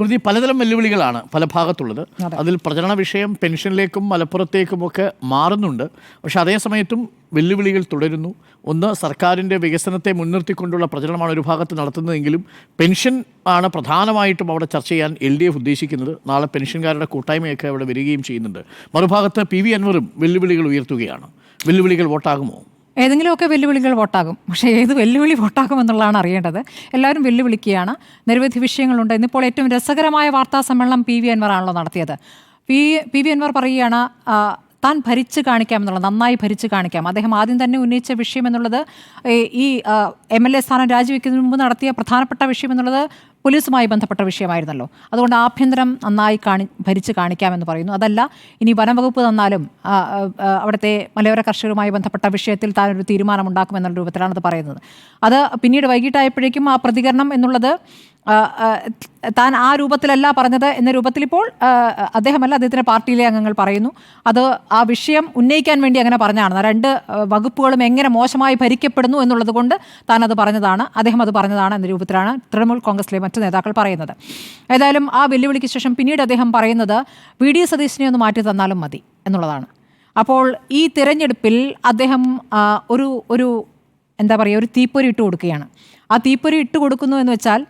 സ്മൃതി പലതരം വെല്ലുവിളികളാണ് പല ഭാഗത്തുള്ളത്. അതിൽ പ്രചരണ വിഷയം പെൻഷനിലേക്കും മലപ്പുറത്തേക്കും ഒക്കെ മാറുന്നുണ്ട്. പക്ഷേ അതേസമയത്തും വെല്ലുവിളികൾ തുടരുന്നു. ഒന്ന് സർക്കാരിന്റെ വികസനത്തെ മുൻനിർത്തിക്കൊണ്ടുള്ള പ്രചരണമാണ് ഒരു ഭാഗത്ത് നടത്തുന്നതെങ്കിലും പെൻഷൻ ആണ് പ്രധാനമായിട്ടും അവിടെ ചർച്ച ചെയ്യാൻ എൽ ഡി എഫ് ഉദ്ദേശിക്കുന്നത്. നാളെ പെൻഷൻകാരുടെ കൂട്ടായ്മയൊക്കെ അവിടെ വരികയും ചെയ്യുന്നുണ്ട്. മറുഭാഗത്ത് പി വി അൻവറും വെല്ലുവിളികൾ ഉയർത്തുകയാണ്. വെല്ലുവിളികൾ വോട്ടാകുമോ? ഏതെങ്കിലുമൊക്കെ വെല്ലുവിളികൾ വോട്ടാകും. പക്ഷേ ഏത് വെല്ലുവിളി വോട്ടാകും എന്നുള്ളതാണ് അറിയേണ്ടത്. എല്ലാവരും വെല്ലുവിളിക്കുകയാണ്. നിരവധി വിഷയങ്ങളുണ്ട്. ഇന്നിപ്പോൾ ഏറ്റവും രസകരമായ വാർത്താ സമ്മേളനം പി വി അൻവറാണല്ലോ നടത്തിയത്. പി പി വി അൻവർ പറയുകയാണ് താൻ ഭരിച്ചു കാണിക്കാം എന്നുള്ളത് നന്നായി ഭരിച്ച് കാണിക്കാം. അദ്ദേഹം ആദ്യം തന്നെ ഉന്നയിച്ച വിഷയം എന്നുള്ളത് ഈ എം എൽ എ സ്ഥാനം രാജിവെക്കുന്നതിന് മുമ്പ് നടത്തിയ പ്രധാനപ്പെട്ട വിഷയം എന്നുള്ളത് പോലീസുമായി ബന്ധപ്പെട്ട വിഷയമായിരുന്നല്ലോ. അതുകൊണ്ട് ആഭ്യന്തരം നന്നായി കാണി ഭരിച്ച് കാണിക്കാമെന്ന് പറയുന്നു. അതല്ല ഇനി വനംവകുപ്പ് തന്നാലും അവിടുത്തെ മലയോര കർഷകരുമായി ബന്ധപ്പെട്ട വിഷയത്തിൽ താൻ ഒരു തീരുമാനം ഉണ്ടാക്കുമെന്നുള്ള രൂപത്തിലാണ് അത് പറയുന്നത്. അത് പിന്നീട് വൈകിട്ടായപ്പോഴേക്കും ആ പ്രതികരണം എന്നുള്ളത് താൻ ആ രൂപത്തിലല്ല പറഞ്ഞത് എന്ന രൂപത്തിൽ ഇപ്പോൾ അദ്ദേഹമല്ല അദ്ദേഹത്തിന്റെ പാർട്ടിയിലെ അംഗങ്ങൾ പറയുന്നു. അത് ആ വിഷയം ഉന്നയിക്കാൻ വേണ്ടി അങ്ങനെ പറഞ്ഞതാണ്. രണ്ട് വകുപ്പുകളും എങ്ങനെ മോശമായി ഭരിക്കപ്പെടുന്നു എന്നുള്ളത് കൊണ്ട് താൻ അത് പറഞ്ഞതാണ്. അദ്ദേഹം അത് പറഞ്ഞതാണ് എന്ന രൂപത്തിലാണ് തൃണമൂൽ കോൺഗ്രസിലെ മറ്റ് നേതാക്കൾ പറയുന്നത്. ഏതായാലും ആ വെല്ലുവിളിക്ക് ശേഷം പിന്നീട് അദ്ദേഹം പറയുന്നത് വി ഡി സതീശിനെ ഒന്ന് മാറ്റി തന്നാലും മതി എന്നുള്ളതാണ്. അപ്പോൾ ഈ തിരഞ്ഞെടുപ്പിൽ അദ്ദേഹം ഒരു ഒരു എന്താ പറയുക ഒരു തീപ്പൊരി ഇട്ട് കൊടുക്കുകയാണ്. ആ തീപ്പൊരി ഇട്ട് കൊടുക്കുന്നു എന്ന് വെച്ചാൽ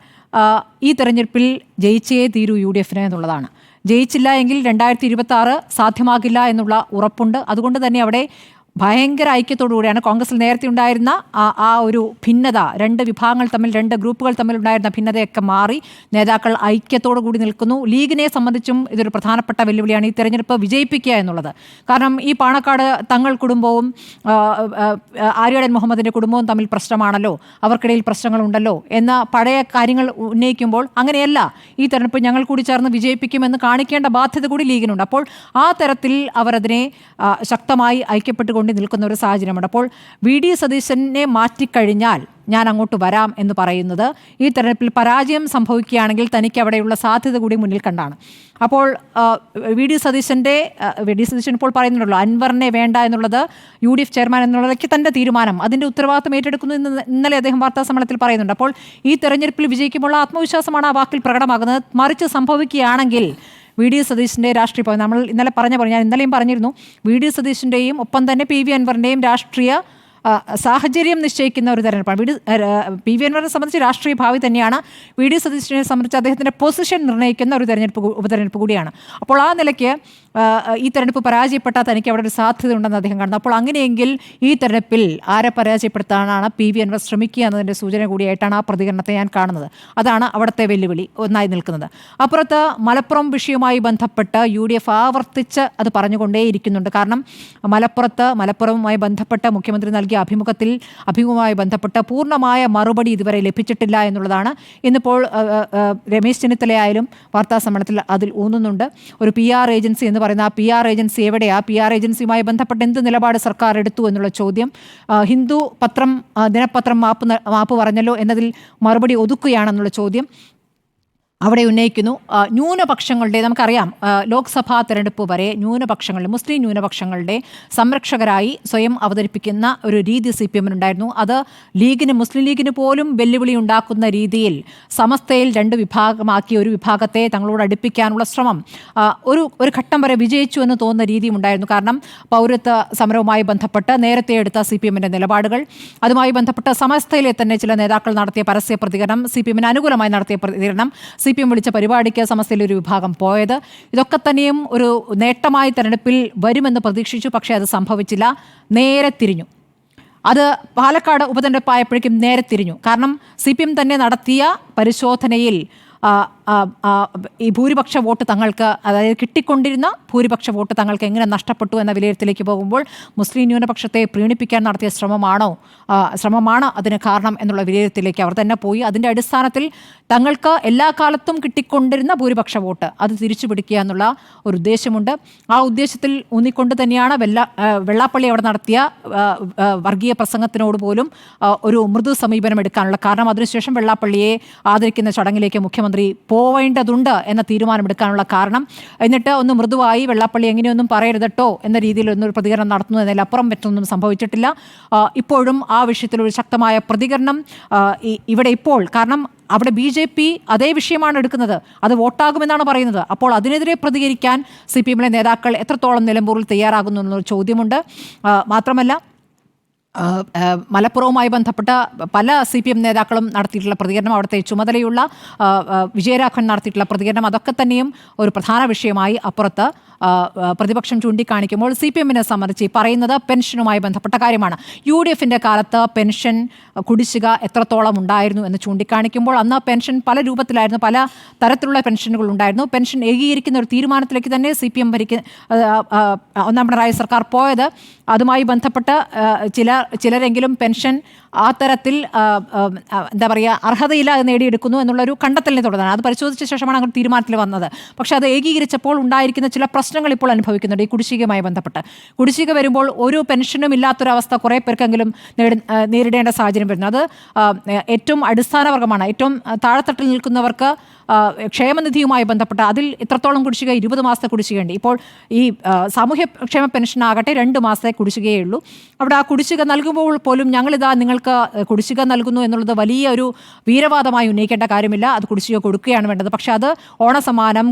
ഈ തെരഞ്ഞെടുപ്പിൽ ജയിച്ചേ തീരൂ യു ഡി എഫിന് എന്നുള്ളതാണ്. ജയിച്ചില്ല എങ്കിൽ രണ്ടായിരത്തി ഇരുപത്തി ആറ് സാധ്യമാകില്ല എന്നുള്ള ഉറപ്പുണ്ട്. അതുകൊണ്ട് തന്നെ അവിടെ ഭയങ്കര ഐക്യത്തോടു കൂടിയാണ് കോൺഗ്രസിൽ നേരത്തെ ഉണ്ടായിരുന്ന ആ ഒരു ഭിന്നത. രണ്ട് വിഭാഗങ്ങൾ തമ്മിൽ രണ്ട് ഗ്രൂപ്പുകൾ തമ്മിൽ ഉണ്ടായിരുന്ന ഭിന്നതയൊക്കെ മാറി നേതാക്കൾ ഐക്യത്തോടു കൂടി നിൽക്കുന്നു. ലീഗിനെ സംബന്ധിച്ചും ഇതൊരു പ്രധാനപ്പെട്ട വെല്ലുവിളിയാണ് ഈ തെരഞ്ഞെടുപ്പ് വിജയിപ്പിക്കുക എന്നുള്ളത്. കാരണം ഈ പാണക്കാട് തങ്ങൾ കുടുംബവും മുഹമ്മദിന്റെ ആര്യാടൻ മുഹമ്മദിന്റെ കുടുംബവും തമ്മിൽ പ്രശ്നമാണല്ലോ. അവർക്കിടയിൽ പ്രശ്നങ്ങളുണ്ടല്ലോ എന്ന പഴയ കാര്യങ്ങൾ ഉന്നയിക്കുമ്പോൾ അങ്ങനെയല്ല. ഈ തെരഞ്ഞെടുപ്പ് ഞങ്ങൾ കൂടി ചേർന്ന് വിജയിപ്പിക്കുമെന്ന് കാണിക്കേണ്ട ബാധ്യത കൂടി ലീഗിനുണ്ട്. അപ്പോൾ ആ തരത്തിൽ അവരതിനെ ശക്തമായി ഐക്യപ്പെട്ടുകൊണ്ട് നിൽക്കുന്ന ഒരു സാഹചര്യമുണ്ട്. അപ്പോൾ വി. ഡി. സതീശനെ മാറ്റിക്കഴിഞ്ഞാൽ ഞാൻ അങ്ങോട്ട് വരാം എന്ന് പറയുന്നത് ഈ തെരഞ്ഞെടുപ്പിൽ പരാജയം സംഭവിക്കുകയാണെങ്കിൽ തനിക്ക് അവിടെയുള്ള സാധ്യത കൂടി മുന്നിൽ കണ്ടാണ്. അപ്പോൾ വി. ഡി. സതീശന്റെ വി. ഡി. സതീശൻ ഇപ്പോൾ പറയുന്നുണ്ടല്ലോ അൻവറിനെ വേണ്ട എന്നുള്ളത് യു. ഡി. എഫ് ചെയർമാൻ എന്നുള്ളതൊക്കെ തന്റെ തീരുമാനം അതിന്റെ ഉത്തരവാദിത്തം ഏറ്റെടുക്കുന്നു എന്ന് ഇന്നലെ അദ്ദേഹം വാർത്താ സമ്മേളനത്തിൽ പറയുന്നുണ്ട്. അപ്പോൾ ഈ തെരഞ്ഞെടുപ്പിൽ വിജയിക്കുമ്പോൾ ആത്മവിശ്വാസമാണ് ആ വാക്കിൽ പ്രകടമാകുന്നത്. മറിച്ച് സംഭവിക്കുകയാണെങ്കിൽ വി ഡി സതീശിന്റെ രാഷ്ട്രീയ നമ്മൾ ഇന്നലെ പറഞ്ഞ പോലെ ഞാൻ ഇന്നലെയും പറഞ്ഞിരുന്നു വി ഡി സതീശിന്റെയും ഒപ്പം തന്നെ പി വി അൻവറിന്റെയും രാഷ്ട്രീയ സാഹചര്യം നിശ്ചയിക്കുന്ന ഒരു തെരഞ്ഞെടുപ്പാണ്. V D P. വി. അൻവറിനെ സംബന്ധിച്ച് രാഷ്ട്രീയ ഭാവി തന്നെയാണ്. വി. ഡി. സതീശനെ സംബന്ധിച്ച് അദ്ദേഹത്തിന്റെ പൊസിഷൻ നിർണയിക്കുന്ന ഒരു തെരഞ്ഞെടുപ്പ് ഉപതെരഞ്ഞെടുപ്പ് കൂടിയാണ്. അപ്പോൾ ആ നിലയ്ക്ക് ഈ തെരഞ്ഞെടുപ്പ് പരാജയപ്പെട്ടാൽ തനിക്ക് അവിടെ ഒരു സാധ്യത ഉണ്ടെന്ന് അദ്ദേഹം കാണുന്നു. അപ്പോൾ അങ്ങനെയെങ്കിൽ ഈ തെരഞ്ഞെടുപ്പിൽ ആരെ പരാജയപ്പെടുത്താനാണ് പി. വി. അൻവർ ശ്രമിക്കുക എന്നതിന്റെ സൂചന കൂടിയായിട്ടാണ് ആ പ്രതികരണത്തെ ഞാൻ കാണുന്നത്. അതാണ് അവിടുത്തെ വെല്ലുവിളി ഒന്നായി നിൽക്കുന്നത്. അപ്പുറത്ത് മലപ്പുറം വിഷയവുമായി ബന്ധപ്പെട്ട് യു. ഡി. എഫ് ആവർത്തിച്ച് അത് പറഞ്ഞുകൊണ്ടേയിരിക്കുന്നുണ്ട്. കാരണം മലപ്പുറത്ത് മലപ്പുറവുമായി ബന്ധപ്പെട്ട് മുഖ്യമന്ത്രി നൽകിയ അഭിമുഖത്തിൽ അഭിമുഖവുമായി ബന്ധപ്പെട്ട് പൂർണമായ മറുപടി ഇതുവരെ ലഭിച്ചിട്ടില്ല എന്നുള്ളതാണ്. ഇന്നിപ്പോൾ രമേശ് ചെന്നിത്തലയായാലും വാർത്താ സമ്മേളനത്തിൽ അതിൽ ഊന്നുന്നുണ്ട്. ഒരു പി ആർ ഏജൻസി എന്ന് പറയുന്ന ആ പി ആർ ഏജൻസി എവിടെയാ? പി ആർ ഏജൻസിയുമായി ബന്ധപ്പെട്ട് എന്ത് നിലപാട് സർക്കാർ എടുത്തു എന്നുള്ള ചോദ്യം. ഹിന്ദു പത്രം ദിനപത്രം മാപ്പ് മാപ്പ് പറഞ്ഞല്ലോ എന്നതിൽ മറുപടി ഒതുക്കുകയാണെന്നുള്ള ചോദ്യം. അവിടെ ഉന്നയിക്കുന്നു. ന്യൂനപക്ഷങ്ങളുടെ നമുക്കറിയാം ലോക്സഭാ തെരഞ്ഞെടുപ്പ് വരെ ന്യൂനപക്ഷങ്ങളുടെ മുസ്ലിം ന്യൂനപക്ഷങ്ങളുടെ സംരക്ഷകരായി സ്വയം അവതരിപ്പിക്കുന്ന ഒരു രീതി സി പി എമ്മിനുണ്ടായിരുന്നു അത് ലീഗിന് മുസ്ലിം ലീഗിന് പോലും വെല്ലുവിളി ഉണ്ടാക്കുന്ന രീതിയിൽ സമസ്തയിൽ രണ്ട് വിഭാഗമാക്കി ഒരു വിഭാഗത്തെ തങ്ങളോട് അടുപ്പിക്കാനുള്ള ശ്രമം ഒരു ഒരു ഘട്ടം വരെ വിജയിച്ചു എന്ന് തോന്നുന്ന രീതിയും ഉണ്ടായിരുന്നു. കാരണം പൗരത്വ സമരവുമായി ബന്ധപ്പെട്ട് നേരത്തെ എടുത്ത സി പി എമ്മിന്റെ നിലപാടുകൾ അതുമായി ബന്ധപ്പെട്ട് സമസ്തയിലെ തന്നെ ചില നേതാക്കൾ നടത്തിയ പരസ്യ പ്രതികരണം സി പി എമ്മിന് അനുകൂലമായി നടത്തിയ പ്രതികരണം സി പി എം വിളിച്ച പരിപാടിക്ക് സമസ്തയിലെ ഒരു വിഭാഗം പോയത്. ഇതൊക്കെ തന്നെയും ഒരു നേട്ടമായി തെരഞ്ഞെടുപ്പിൽ വരുമെന്ന് പ്രതീക്ഷിച്ചു പക്ഷേ അത് സംഭവിച്ചില്ല. നേരെ തിരിഞ്ഞു. അത് പാലക്കാട് ഉപതെരഞ്ഞെടുപ്പായപ്പോഴേക്കും നേരെ തിരിഞ്ഞു. കാരണം സി പി എം തന്നെ നടത്തിയ പരിശോധനയിൽ ഈ ഭൂരിപക്ഷ വോട്ട് തങ്ങൾക്ക് അതായത് കിട്ടിക്കൊണ്ടിരുന്ന ഭൂരിപക്ഷ വോട്ട് തങ്ങൾക്ക് എങ്ങനെ നഷ്ടപ്പെട്ടു എന്ന വിലയിരുത്തലേക്ക് പോകുമ്പോൾ മുസ്ലിം ന്യൂനപക്ഷത്തെ പ്രീണിപ്പിക്കാൻ നടത്തിയ ശ്രമമാണോ ശ്രമമാണ് അതിന് കാരണം എന്നുള്ള വിലയിരുത്തിലേക്ക് അവർ തന്നെ പോയി. അതിന്റെ അടിസ്ഥാനത്തിൽ തങ്ങൾക്ക് എല്ലാ കാലത്തും കിട്ടിക്കൊണ്ടിരുന്ന ഭൂരിപക്ഷ വോട്ട് അത് തിരിച്ചു പിടിക്കുക എന്നുള്ള ഒരു ഉദ്ദേശമുണ്ട്. ആ ഉദ്ദേശത്തിൽ ഊന്നിക്കൊണ്ട് തന്നെയാണ് വെള്ള വെള്ളാപ്പള്ളി അവിടെ നടത്തിയ വർഗീയ പ്രസംഗത്തിനോട് പോലും ഒരു മൃദു സമീപനം എടുക്കാനുള്ള കാരണം. അതിനുശേഷം വെള്ളാപ്പള്ളിയെ ആദരിക്കുന്ന ചടങ്ങിലേക്ക് മുഖ്യമന്ത്രി പോവേണ്ടതുണ്ട് എന്ന തീരുമാനമെടുക്കാനുള്ള കാരണം. എന്നിട്ട് ഒന്ന് മൃദുവായി വെള്ളാപ്പള്ളി എങ്ങനെയൊന്നും പറയരുത് പറയരുതട്ടോ എന്ന രീതിയിൽ ഒന്നൊരു പ്രതികരണം നടത്തുന്നു എന്നതിലപ്പുറം മറ്റൊന്നും സംഭവിച്ചിട്ടില്ല. ഇപ്പോഴും ആ വിഷയത്തിൽ ഒരു ശക്തമായ പ്രതികരണം ഇവിടെ ഇപ്പോൾ. കാരണം അവിടെ ബി ജെ പി അതേ വിഷയമാണ് എടുക്കുന്നത്. അത് വോട്ടാകുമെന്നാണ് പറയുന്നത്. അപ്പോൾ അതിനെതിരെ പ്രതികരിക്കാൻ സി പി എമ്മിലെ നേതാക്കൾ എത്രത്തോളം നിലമ്പൂരിൽ തയ്യാറാകുന്നു എന്നൊരു ചോദ്യമുണ്ട്. മാത്രമല്ല മലപ്പുറവുമായി ബന്ധപ്പെട്ട പല സി പി എം നേതാക്കളും നടത്തിയിട്ടുള്ള പ്രതികരണം അവിടുത്തെ ചുമതലയുള്ള വിജയരാഘവൻ നടത്തിയിട്ടുള്ള പ്രതികരണം അതൊക്കെ തന്നെയും ഒരു പ്രധാന വിഷയമായി അപ്പുറത്ത് പ്രതിപക്ഷം ചൂണ്ടിക്കാണിക്കുമ്പോൾ സി പി എമ്മിനെ സംബന്ധിച്ച് പറയുന്നത് പെൻഷനുമായി ബന്ധപ്പെട്ട കാര്യമാണ്. യു ഡി എഫിന്റെ കാലത്ത് പെൻഷൻ കുടിശ്ശിക എത്രത്തോളം ഉണ്ടായിരുന്നു എന്ന് ചൂണ്ടിക്കാണിക്കുമ്പോൾ അന്ന് പെൻഷൻ പല രൂപത്തിലായിരുന്നു പല തരത്തിലുള്ള പെൻഷനുകൾ ഉണ്ടായിരുന്നു. പെൻഷൻ ഏകീകരിക്കുന്ന ഒരു തീരുമാനത്തിലേക്ക് തന്നെ സി പി എം ഭരിക്കുന്ന ഒന്നാം പിണറായി സർക്കാർ പോയത്. അതുമായി ബന്ധപ്പെട്ട് ചില ചിലരെങ്കിലും പെൻഷൻ ആ തരത്തിൽ എന്താ പറയുക അർഹതയില്ലാതെ നേടിയെടുക്കുന്നു എന്നുള്ളൊരു കണ്ടെത്തലിനെ തുടർന്നാണ്. അത് പരിശോധിച്ച ശേഷമാണ് അങ്ങനെ തീരുമാനത്തിൽ വന്നത്. പക്ഷേ അത് ഏകീകരിച്ചപ്പോൾ ഉണ്ടായിരിക്കുന്ന ചില പ്രശ്നങ്ങൾ ഇപ്പോൾ അനുഭവിക്കുന്നുണ്ട് ഈ കുടിശ്ശികയുമായി ബന്ധപ്പെട്ട്. കുടിശ്ശിക വരുമ്പോൾ ഒരു പെൻഷനും ഇല്ലാത്തൊരവസ്ഥ കുറേ പേർക്കെങ്കിലും നേടി നേരിടേണ്ട സാഹചര്യം വരുന്നു. അത് ഏറ്റവും അടിസ്ഥാനവർഗമാണ്. ഏറ്റവും താഴെത്തട്ടിൽ നിൽക്കുന്നവർക്ക് ക്ഷേമനിധിയുമായി ബന്ധപ്പെട്ട അതിൽ എത്രത്തോളം കുടിശ്ശിക ഇരുപത് മാസത്തെ കുടിശ്ശികയുണ്ട്. ഇപ്പോൾ ഈ സാമൂഹ്യ ക്ഷേമ പെൻഷൻ ആകട്ടെ രണ്ട് മാസത്തെ കുടിശ്ശികയേ ഉള്ളൂ അവിടെ ആ കുടിശ്ശിക നൽകുമ്പോൾ പോലും ഞങ്ങളിതാ നിങ്ങൾക്ക് കുടിശ്ശിക നൽകുന്നു എന്നുള്ളത് വലിയ ഒരു വീരവാദമായി ഉന്നയിക്കേണ്ട കാര്യമില്ല. അത് കുടിശ്ശിക കൊടുക്കുകയാണ് വേണ്ടത്. പക്ഷേ അത് ഓണസമ്മാനം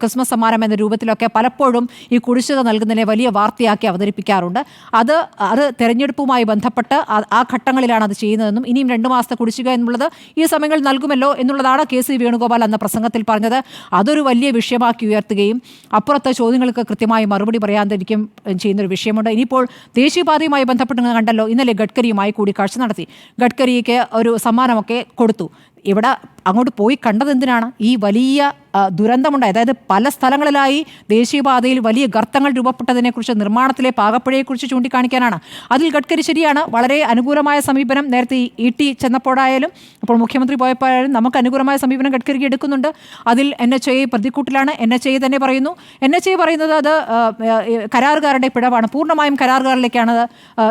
ക്രിസ്മസ് സമ്മാനം എന്ന രൂപത്തിലൊക്കെ പലപ്പോഴും ഈ കുടിശ്ശിക നൽകുന്നതിനെ വലിയ വാർത്തയാക്കി അവതരിപ്പിക്കാറുണ്ട്. അത് അത് തെരഞ്ഞെടുപ്പുമായി ബന്ധപ്പെട്ട് ആ ഘട്ടങ്ങളിലാണ് അത് ചെയ്യുന്നതെന്നും ഇനിയും രണ്ട് മാസത്തെ കുടിശ്ശിക എന്നുള്ളത് ഈ സമയങ്ങളിൽ നൽകുമല്ലോ എന്നുള്ളതാണ് കെ സി വേണുഗോപാൽ അന്ന പ്രസംഗത്തിൽ പറഞ്ഞത് അതൊരു വലിയ വിഷയമാക്കി ഉയർത്തുകയും അപ്പുറത്തെ ചോദ്യങ്ങൾക്ക് കൃത്യമായി മറുപടി പറയാതിരിക്കും ചെയ്യുന്നൊരു വിഷയമുണ്ട്. ഇനിയിപ്പോൾ ദേശീയപാതയുമായി ബന്ധപ്പെട്ട് കണ്ടല്ലോ ഇന്നലെ ഗഡ്കരിയുമായി കൂടിക്കാഴ്ച നടത്തി. ഗഡ്കരിക്ക് ഒരു സമ്മാനമൊക്കെ കൊടുത്തു. ഇവിടെ അങ്ങോട്ട് പോയി കണ്ടത് എന്തിനാണ്? ഈ വലിയ ദുരന്തമുണ്ടായത് ദുരന്തമുണ്ടായി. അതായത് പല സ്ഥലങ്ങളിലായി ദേശീയപാതയിൽ വലിയ ഗർത്തങ്ങൾ രൂപപ്പെട്ടതിനെക്കുറിച്ച് നിർമ്മാണത്തിലെ പാകപ്പുഴയെക്കുറിച്ച് ചൂണ്ടിക്കാണിക്കാനാണ്. അതിൽ ഗഡ്കരി ശരിയാണ്. വളരെ അനുകൂലമായ സമീപനം നേരത്തെ ഇ ടി ചെന്നപ്പോഴായാലും അപ്പോൾ മുഖ്യമന്ത്രി പോയപ്പോഴായാലും നമുക്ക് അനുകൂലമായ സമീപനം ഗഡ്കരിക്ക് എടുക്കുന്നുണ്ട്. അതിൽ എൻ എച്ച് ഐ പ്രതിക്കൂട്ടിലാണ്. എൻ എച്ച് ഐ തന്നെ പറയുന്നു. എൻ എച്ച് ഐ പറയുന്നത് അത് കരാറുകാരുടെ പിഴവാണ്. പൂർണമായും കരാറുകാരിലേക്കാണ്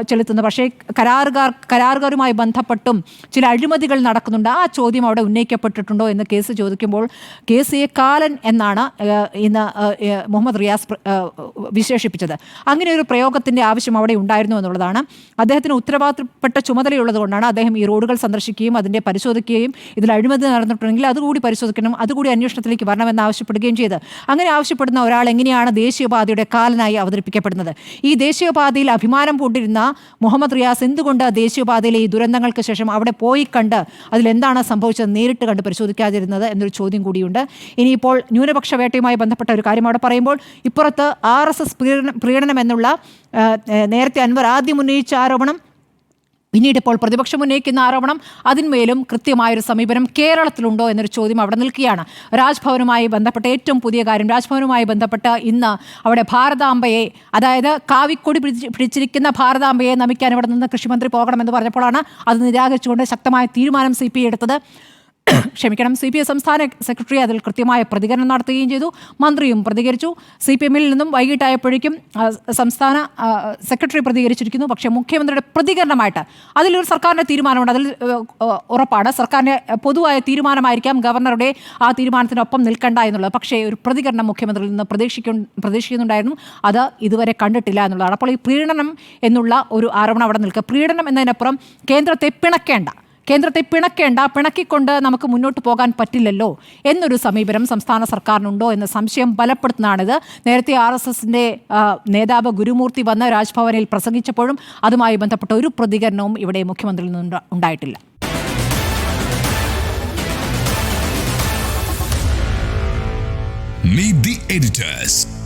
ചെലുത്തുന്നത്. പക്ഷേ കരാറുകാർ കരാറുകാരുമായി ബന്ധപ്പെട്ടും ചില അഴിമതികൾ നടക്കുന്നുണ്ട്. ആ ചോദ്യം അവിടെ ഉന്നയിക്കപ്പെട്ടിട്ടുണ്ടോ എന്ന് കേസ് ചോദിക്കുമ്പോൾ കെ സി എ കാലൻ എന്നാണ് ഇന്ന് മുഹമ്മദ് റിയാസ് വിശേഷിപ്പിച്ചത്. അങ്ങനെ ഒരു പ്രയോഗത്തിന്റെ ആവശ്യം അവിടെ ഉണ്ടായിരുന്നു എന്നുള്ളതാണ്. അദ്ദേഹത്തിന് ഉത്തരവാദിത്തപ്പെട്ട ചുമതലയുള്ളതുകൊണ്ടാണ് അദ്ദേഹം ഈ റോഡുകൾ സന്ദർശിക്കുകയും അതിന്റെ പരിശോധിക്കുകയും ഇതിൽ അഴിമതി നടന്നിട്ടുണ്ടെങ്കിൽ അതുകൂടി പരിശോധിക്കണം അതുകൂടി അന്വേഷണത്തിലേക്ക് വരണമെന്ന് ആവശ്യപ്പെടുകയും ചെയ്ത്. അങ്ങനെ ആവശ്യപ്പെടുന്ന ഒരാൾ എങ്ങനെയാണ് ദേശീയപാതയുടെ കാലനായി അവതരിപ്പിക്കപ്പെടുന്നത്? ഈ ദേശീയപാതയിൽ അഭിമാനം പൂണ്ടിരുന്ന മുഹമ്മദ് റിയാസ് എന്തുകൊണ്ട് ദേശീയപാതയിലെ ഈ ദുരന്തങ്ങൾക്ക് ശേഷം അവിടെ പോയി കണ്ട് അതിലെന്താണ് സംഭവിച്ചത്? നേരിട്ട് കണ്ട് പരിശോധിക്കാതിരുന്നത് എന്നൊരു ചോദ്യം കൂടിയുണ്ട്. ഇനിയിപ്പോൾ ന്യൂനപക്ഷ വേട്ടയുമായി ബന്ധപ്പെട്ട ഒരു കാര്യം അവിടെ പറയുമ്പോൾ ഇപ്പുറത്ത് ആർ എസ് എസ് പ്രീണനം എന്നുള്ള ആ, നേരത്തെ അൻവർ ആദ്യം ഉന്നയിച്ച ആരോപണം പിന്നീട് ഇപ്പോൾ പ്രതിപക്ഷം ഉന്നയിക്കുന്ന ആരോപണം അതിന്മേലും കൃത്യമായൊരു സമീപനം കേരളത്തിലുണ്ടോ എന്നൊരു ചോദ്യം അവിടെ നിൽക്കുകയാണ്. രാജ്ഭവനുമായി ബന്ധപ്പെട്ട ഏറ്റവും പുതിയ കാര്യം രാജ്ഭവനുമായി ബന്ധപ്പെട്ട് ഇന്ന് അവിടെ ഭാരതാംബയെ അതായത് കാവിക്കൊടി പിടിച്ച് പിടിച്ചിരിക്കുന്ന ഭാരതാംബയെ നമിക്കാൻ ഇവിടെ നിന്ന് കൃഷിമന്ത്രി പോകണമെന്ന് പറഞ്ഞപ്പോഴാണ് അത് നിരാകരിച്ചുകൊണ്ട് ശക്തമായ തീരുമാനം സി എടുത്തത്. ക്ഷമിക്കണം. സി പി എം സംസ്ഥാന സെക്രട്ടറി അതിൽ കൃത്യമായ പ്രതികരണം നടത്തുകയും ചെയ്തു. മന്ത്രിയും പ്രതികരിച്ചു. സി പി എമ്മിൽ നിന്നും വൈകിട്ടായപ്പോഴേക്കും സംസ്ഥാന സെക്രട്ടറി പ്രതികരിച്ചിരിക്കുന്നു. പക്ഷേ മുഖ്യമന്ത്രിയുടെ പ്രതികരണമായിട്ട് അതിലൊരു സർക്കാരിന്റെ തീരുമാനമുണ്ട്. അതിൽ ഉറപ്പാണ്. സർക്കാരിന്റെ പൊതുവായ തീരുമാനമായിരിക്കാം ഗവർണറുടെ ആ തീരുമാനത്തിനൊപ്പം നിൽക്കണ്ട എന്നുള്ളത്. പക്ഷേ ഒരു പ്രതികരണം മുഖ്യമന്ത്രിയിൽ നിന്ന് പ്രതീക്ഷിക്കു പ്രതീക്ഷിക്കുന്നുണ്ടായിരുന്നു. അത് ഇതുവരെ കണ്ടിട്ടില്ല എന്നുള്ളതാണ്. അപ്പോൾ ഈ പ്രീണനം എന്നുള്ള ഒരു ആരോപണം അവിടെ നിൽക്കുക. പ്രീണനം എന്നതിനപ്പുറം കേന്ദ്രത്തെ പിണക്കേണ്ട. കേന്ദ്രത്തെ പിണക്കേണ്ട പിണക്കിക്കൊണ്ട് നമുക്ക് മുന്നോട്ട് പോകാൻ പറ്റില്ലല്ലോ എന്നൊരു സമീപനം സംസ്ഥാന സർക്കാരിനുണ്ടോ എന്ന സംശയം ബലപ്പെടുത്തുന്നതാണിത് നേരത്തെ ആർ എസ് എസിന്റെ നേതാവ് ഗുരുമൂർത്തി വന്ന് രാജ്ഭവനിൽ പ്രസംഗിച്ചപ്പോഴും അതുമായി ബന്ധപ്പെട്ട ഒരു പ്രതികരണവും ഇവിടെ മുഖ്യമന്ത്രിയിൽ നിന്ന് ഉണ്ടായിട്ടില്ല Meet the editors.